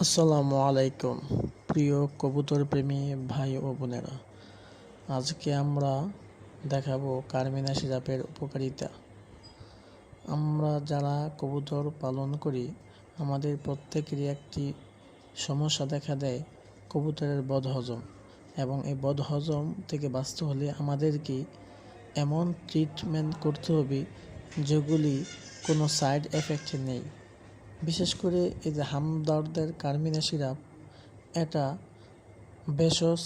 আসসালামু আলাইকুম, প্রিয় কবুতর প্রেমী ভাই ও বোনেরা। আজকে আমরা দেখাবো কার্মিনা সিরাপের উপকারিতা। আমরা যারা কবুতর পালন করি, আমাদের প্রত্যেকেরই একটি সমস্যা দেখা দেয় কবুতরের বদহজম। এবং এই বদহজম থেকে বাঁচতে হলে আমাদেরকে এমন ট্রিটমেন্ট করতে হবে যেগুলি কোনো সাইড এফেক্ট নেই। বিশেষ করে এই যে হামদর্দের কার্মিনা সিরাপ এটা ভেষজ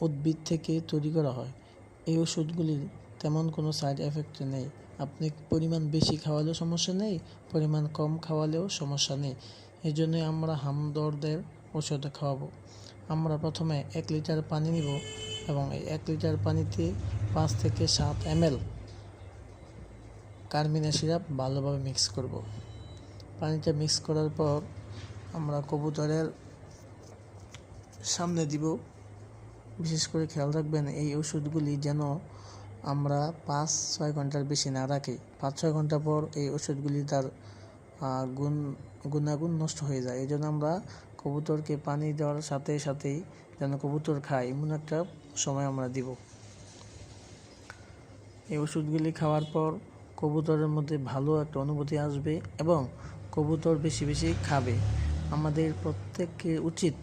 উদ্ভিদ থেকে তৈরি করা হয়। এই ওষুধগুলির তেমন কোনো সাইড এফেক্ট নেই। আপনি পরিমাণ বেশি খাওয়ালেও সমস্যা নেই, পরিমাণ কম খাওয়ালেও সমস্যা নেই। এই জন্যই আমরা হামদর্দের ওষুধ খাওয়াবো। আমরা প্রথমে এক লিটার পানি নিব এবং এই এক লিটার পানিতে পাঁচ থেকে সাত এমএল কার্মিনা সিরাপ ভালোভাবে মিক্স করব। পানিটা মিক্স করার পর আমরা কবুতরের সামনে দিব। বিশেষ করে খেয়াল রাখবেন এই ওষুধগুলি যেন আমরা পাঁচ, ছয় ঘণ্টার বেশি না রাখি। পাঁচ, ছয় ঘণ্টা পর এই ওষুধগুলি তার গুণ, গুণাগুণ নষ্ট হয়ে যায়। এই জন্য আমরা কবুতরকে পানি দেওয়ার সাথে সাথেই যেন কবুতর খায়, এমন একটা সময় আমরা দিব। এই ওষুধগুলি খাওয়ার পর কবুতরের মধ্যে ভালো একটা অনুভূতি আসবে এবং কবুতর বেশি বেশি খাবে। আমাদের প্রত্যেককে উচিত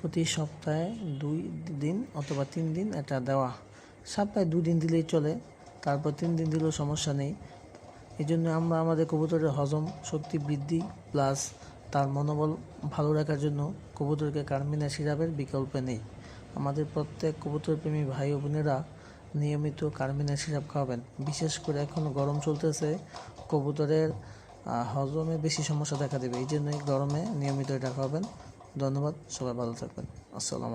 প্রতি সপ্তাহে দুই দিন অথবা তিন দিন এটা দেওয়া। সপ্তাহে দিন দিলেই চলে, তারপর তিন দিন দিলেও সমস্যা নেই। এই জন্য আমরা আমাদের কবুতরের হজম শক্তি বৃদ্ধি প্লাস তার মনোবল ভালো রাখার জন্য কবুতরকে কার্মিনা সিরাপের বিকল্প নেই। আমাদের প্রত্যেক কবুতর প্রেমী ভাই ও বোনেরা নিয়মিত কার্মিনা সিরাপ খাওয়াবেন। বিশেষ করে এখন গরম চলতেছে, কবুতরের হজমে বেশি সমস্যা দেখা দেবে। এই জন্যই গরমে নিয়মিত এটা খাওয়াবেন। ধন্যবাদ, সবাই ভালো থাকবেন। আসসালাম